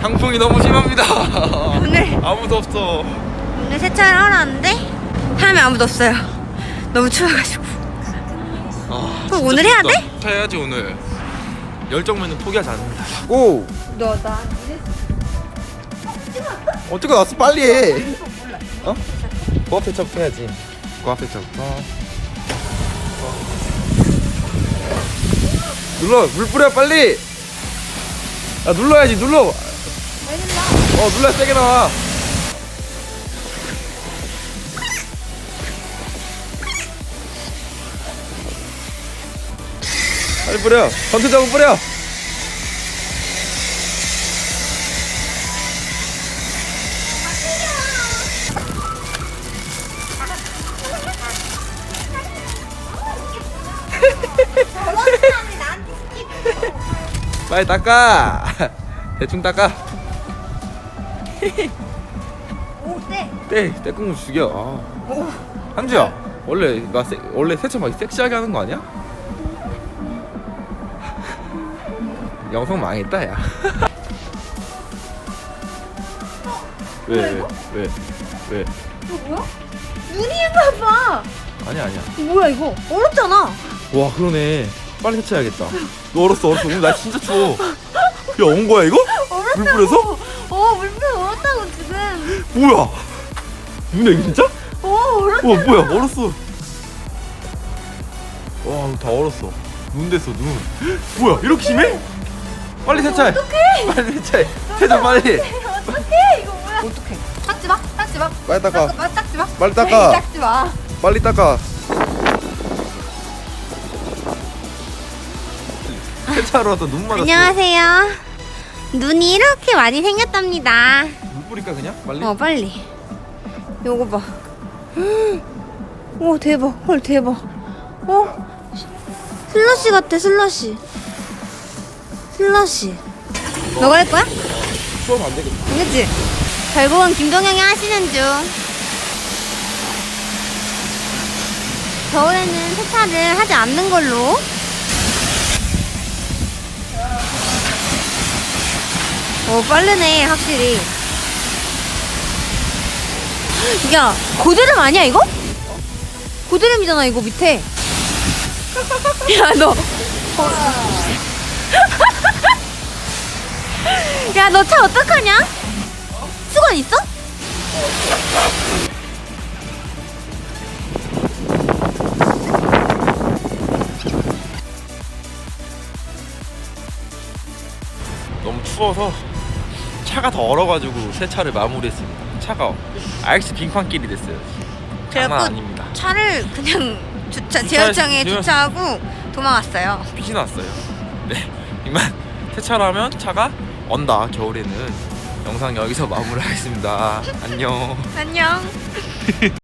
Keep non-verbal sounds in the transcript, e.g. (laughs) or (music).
강풍이 너무 심합니다. 오늘 아무도 없어. 오늘 세차를 하러 왔는데 사람이 아무도 없어요. 너무 추워가지고. 아, 그럼 오늘 해야 돼? 해야지 오늘. 열정면은 포기하지 않는다. 오! 너나 어 찍어놨어 빨리 해 어? 고압 세차부터 해야지 고압 세차부터 눌러 물 뿌려 빨리 야 눌러야지 눌러 어 눌러야 세게 나와. 빨리 뿌려. 전투적으로 뿌려. (laughs) 빨리 닦아. (laughs) 대충 닦아 오 네 떼 떼꿍 죽여 아. 한주야 원래 나 세, 원래 세차 막 섹시하게 하는 거 아니야? 영상 망했다 야 왜, 왜, 왜, 왜? 이거 뭐야? 눈이 봐봐. 아니야, 아니야. 뭐야 이거? 얼었잖아. 와, 그러네. 빨리 세차해야겠다. 너 얼었어, 얼었어. 오늘 나 진짜 추워. 야, 온 거야, 이거? (laughs) 물 뿌려서? 어 물면 얼었다고 지금. 뭐야? 누나, 진짜? 어 얼었. 와, 뭐야, 얼었어. 와, 이거 다 얼었어. 눈 됐어, 눈. (gasps) 뭐야, 이렇게 심해? 빨리 세차해. 어떡해? (laughs) 빨리 세차해. 세차 빨리. 어떡해 이거 뭐야? 어떡해? 닦지 마, 닦지 마. 빨리 닦아. 닦- 닦지 마. 빨리 닦아. 닦지 마. 빨리 닦아. 세차로 와서 눈 맞았어. 안녕하세요. 눈이 이렇게 많이 생겼답니다. 물 뿌릴까 그냥? 빨리? 어 빨리. 요거 봐. 오 대박. 헐 대박. 어 슬러시 같아 슬러시. 슬러시. 너가 할 거야? 추워서 안 되겠다. 그치? 결국은 김동영이 하시는 중. 겨울에는 세차를 하지 않는 걸로. 오, 빠르네, 확실히. 야, 고드름 아니야, 이거? 고드름이잖아, 이거 밑에. (laughs) 야, 너. (laughs) 야, 너 차 어떡하냐? 수건 있어? 너무 추워서 차가 더 얼어가지고 세차를 마무리했습니다. 차가 RX 빙판길이 됐어요. 장난 아닙니다. 차를 그냥 (laughs) 주차 지하- 주차하고 도망왔어요. 빛이 났어요. 네, 이만 세차를 하면 차가 언다 겨울에는 영상 여기서 마무리하겠습니다. 안녕. 안녕. (laughs)